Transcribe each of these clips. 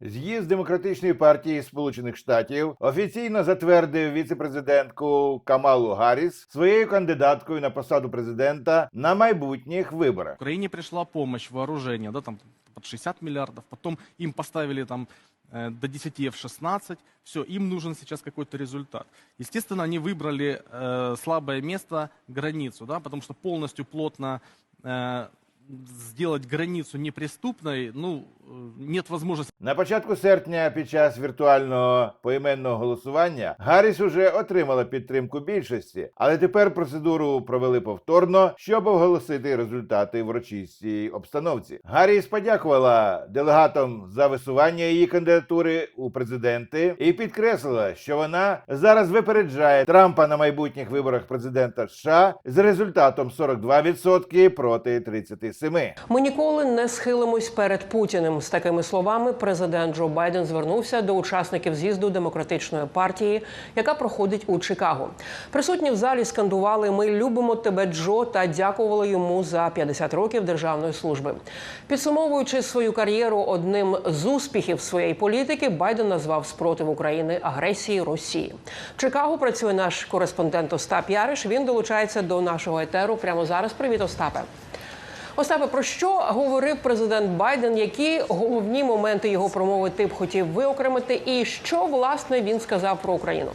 З'їзд демократичної партії Сполучених Штатів офіційно затвердив віцепрезидентку Камалу Гарріс своєю кандидаткою на посаду президента на майбутніх виборах. Украине пришла помощь, вооружение, да, там под 60 миллиардов, потом им поставили там э, до 10 F-16, все, им нужен сейчас какой-то результат. Естественно, они выбрали э, слабое место, границу, да, потому что полностью плотно э, сделать границу неприступной, ну, э, нет возможности. На початку серпня, під час віртуального поіменного голосування, Гарріс уже отримала підтримку більшості, але тепер процедуру провели повторно, щоб оголосити результати в урочистій обстановці. Гарріс подякувала делегатам за висування її кандидатури у президенти і підкреслила, що вона зараз випереджає Трампа на майбутніх виборах президента США з результатом 42% проти 37%. Ми ніколи не схилимось перед Путіним. З такими словами президент Джо Байден звернувся до учасників з'їзду демократичної партії, яка проходить у Чикаго. Присутні в залі скандували Ми любимо тебе, Джо, та дякували йому за 50 років державної служби. Підсумовуючи свою кар'єру одним з успіхів своєї політики, Байден назвав спротив України агресії Росії. В Чикаго працює наш кореспондент Остап Яриш. Він долучається до нашого етеру прямо зараз. Привіт, Остапе. Остапе, про що говорив президент Байден? Які головні моменти його промови ти б хотів виокремити, і що власне він сказав про Україну?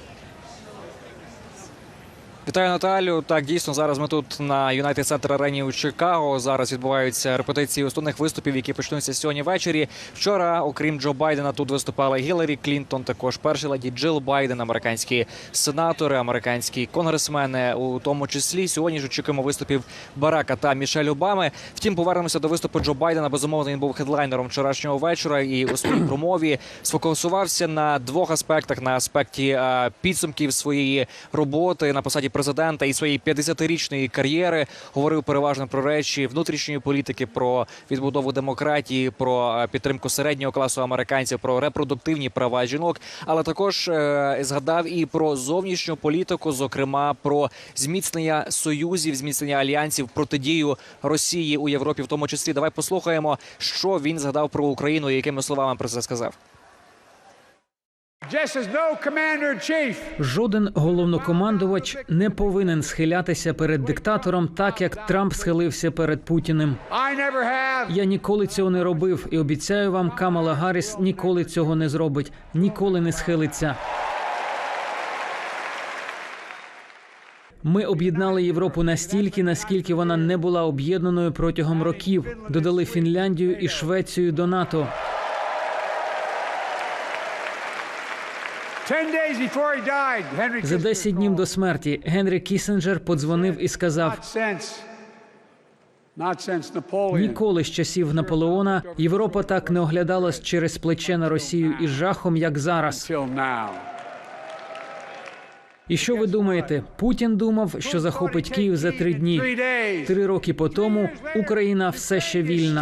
Вітаю Наталю. Так, дійсно, зараз ми тут на Юнайтед Центр Арені у Чикаго. Зараз відбуваються репетиції основних виступів, які почнуться сьогодні ввечері. Вчора, окрім Джо Байдена, тут виступала Гіларі Клінтон, також перший леді Джил Байден, американські сенатори, американські конгресмени. У тому числі сьогодні ж очікуємо виступів Барака та Мішель Обами. Втім, повернемося до виступу Джо Байдена. Безумовно, він був хедлайнером вчорашнього вечора і у своїй промові сфокусувався на двох аспектах: на аспекті підсумків своєї роботи на посаді президента і своєї 50-річної кар'єри. Говорив переважно про речі внутрішньої політики, про відбудову демократії, про е, підтримку середнього класу американців, про репродуктивні права жінок. Але також е, згадав і про зовнішню політику, зокрема про зміцнення союзів, зміцнення альянсів, протидію Росії у Європі, в тому числі. Давай послухаємо, що він згадав про Україну і якими словами про це сказав. Жоден головнокомандувач не повинен схилятися перед диктатором, так як Трамп схилився перед Путіним. Я ніколи цього не робив, і обіцяю вам, Камала Гарріс ніколи цього не зробить, ніколи не схилиться. Ми об'єднали Європу настільки, наскільки вона не була об'єднаною протягом років. Додали Фінляндію і Швецію до НАТО. За Kissinger 10 днів до смерті Генрі Кісінджер подзвонив і сказав. Ніколи з часів Наполеона Європа так не оглядалась через плече на Росію із жахом, як зараз. І що ви думаєте? Путін думав, що захопить Київ за три дні. Три роки по тому Україна все ще вільна.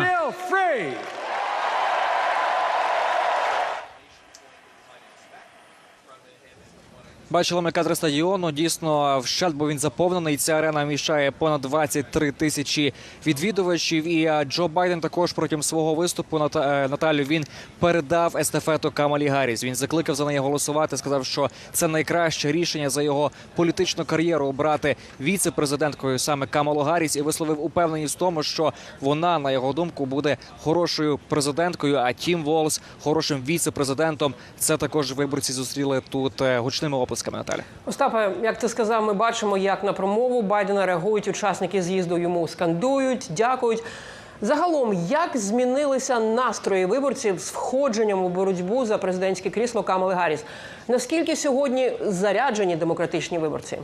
Бачили ми кадри стадіону. Дійсно, вщент, бо він заповнений. Ця арена вміщає понад 23 тисячі відвідувачів. І е, Джо Байден також протягом свого виступу е, Наталю він передав естафету Камалі Гарріс. Він закликав за неї голосувати. Сказав, що це найкраще рішення за його політичну кар'єру обрати віце-президенткою саме Камалу Гарріс і висловив упевненість в тому, що вона, на його думку, буде хорошою президенткою. А Тім Волс хорошим віце-президентом. Це також виборці зустріли тут е, гучними оплесками. Наталя. Остапе, як ти сказав, ми бачимо, як на промову Байдена реагують учасники з'їзду. Йому скандують, дякують. Загалом, як змінилися настрої виборців з входженням у боротьбу за президентське крісло Камали Гарріс? Наскільки сьогодні заряджені демократичні виборці?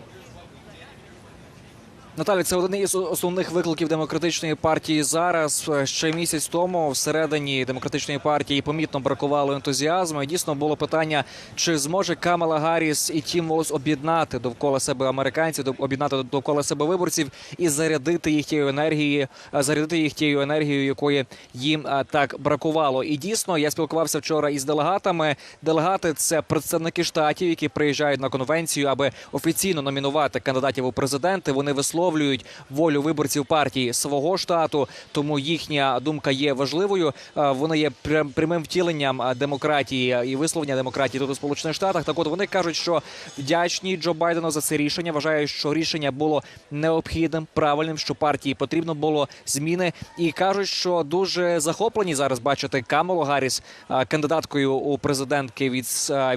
Наталі, це один із основних викликів демократичної партії зараз. Ще місяць тому всередині демократичної партії помітно бракувало ентузіазму. І дійсно було питання, чи зможе Камала Гарріс і Тім Волос об'єднати довкола себе американців, об'єднати довкола себе виборців і зарядити їх тією енергією, зарядити їх тією енергією, якої їм так бракувало. І дійсно я спілкувався вчора із делегатами. Делегати це представники штатів, які приїжджають на конвенцію, аби офіційно номінувати кандидатів у президенти. Вони висловлюють висловлюють волю виборців партії свого штату, тому їхня думка є важливою. Е, Вони є прям- прямим втіленням е, демократії і висловлення демократії тут у Сполучених Штатах. Так, от вони кажуть, що вдячні Джо Байдену за це рішення. Вважають, що рішення було необхідним, правильним, що партії потрібно було зміни, і кажуть, що дуже захоплені зараз бачити Камалу Гарріс е, кандидаткою у президентки від,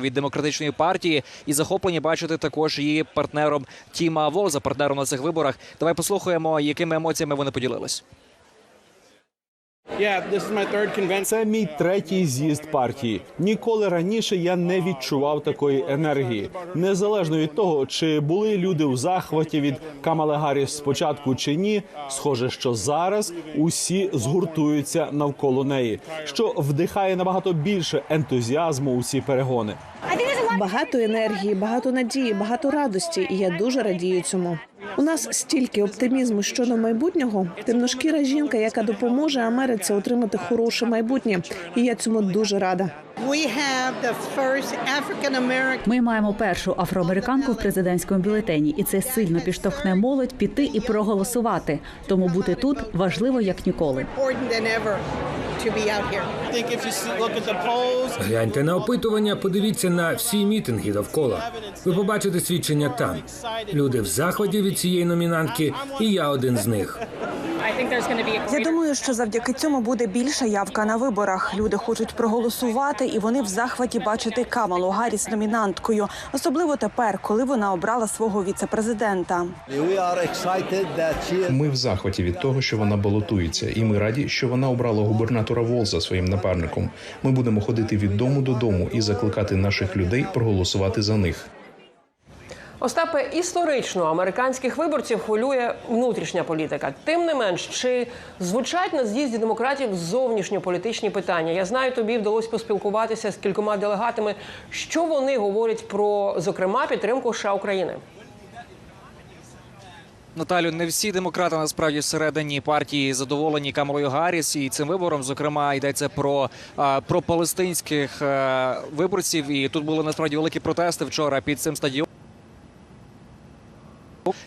від демократичної партії, і захоплені бачити також її партнером Тіма Волза, партнером на цих виборах. Давай послухаємо, якими емоціями вони поділились. Це мій третій з'їзд партії. Ніколи раніше я не відчував такої енергії. Незалежно від того, чи були люди у захваті від Камали Гарріс спочатку чи ні. Схоже, що зараз усі згуртуються навколо неї, що вдихає набагато більше ентузіазму у ці перегони. Багато енергії, багато надії, багато радості, і я дуже радію цьому. У нас стільки оптимізму щодо майбутнього. Темношкіра жінка, яка допоможе Америці отримати хороше майбутнє, і я цьому дуже рада. Ми маємо першу афроамериканку в президентському бюлетені, і це сильно підштовхне молодь піти і проголосувати. Тому бути тут важливо як ніколи. Гляньте на опитування, подивіться на всі мітинги довкола. Ви побачите свідчення там. Люди в захваті від цієї номінантки, і я один з них. Я думаю, що завдяки цьому буде більша явка на виборах. Люди хочуть проголосувати, і вони в захваті бачити Камалу Гарріс номінанткою, особливо тепер, коли вона обрала свого віцепрезидента. Ми в захваті від того, що вона балотується, і ми раді, що вона обрала губернатора Волза своїм напарником. Ми будемо ходити від дому додому і закликати наших людей проголосувати за них. Остапе, історично американських виборців хвилює внутрішня політика. Тим не менш, чи звучать на з'їзді демократів зовнішньополітичні питання? Я знаю, тобі вдалося поспілкуватися з кількома делегатами. Що вони говорять про, зокрема, підтримку США України? Наталю, не всі демократи насправді всередині партії задоволені Камалою Гарріс і цим вибором. Зокрема, йдеться про, про палестинських е, виборців. І тут були насправді великі протести вчора під цим стадіоном.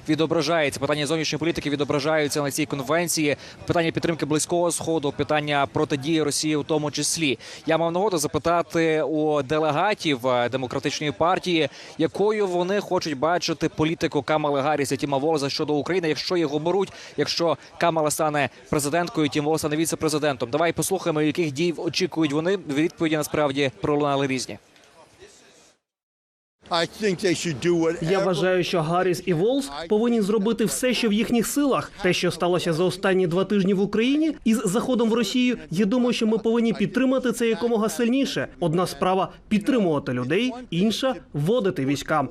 Відображається питання зовнішньої політики, відображаються на цій конвенції. Питання підтримки близького сходу, питання протидії Росії, у тому числі. Я мав нагоду запитати у делегатів е, демократичної партії, якою вони хочуть бачити політику Камали Гарріс і Тіма Волза щодо України, якщо їх оберуть, якщо Камала стане президенткою, Тім Волз стане віце-президентом. Давай послухаємо, яких дій очікують вони. Відповіді насправді пролунали різні. Я вважаю, що Гарріс і Волс повинні зробити все, що в їхніх силах. Те, що сталося за останні два тижні в Україні, із заходом в Росію. Я думаю, що ми повинні підтримати це якомога сильніше. Одна справа підтримувати людей, інша вводити війська.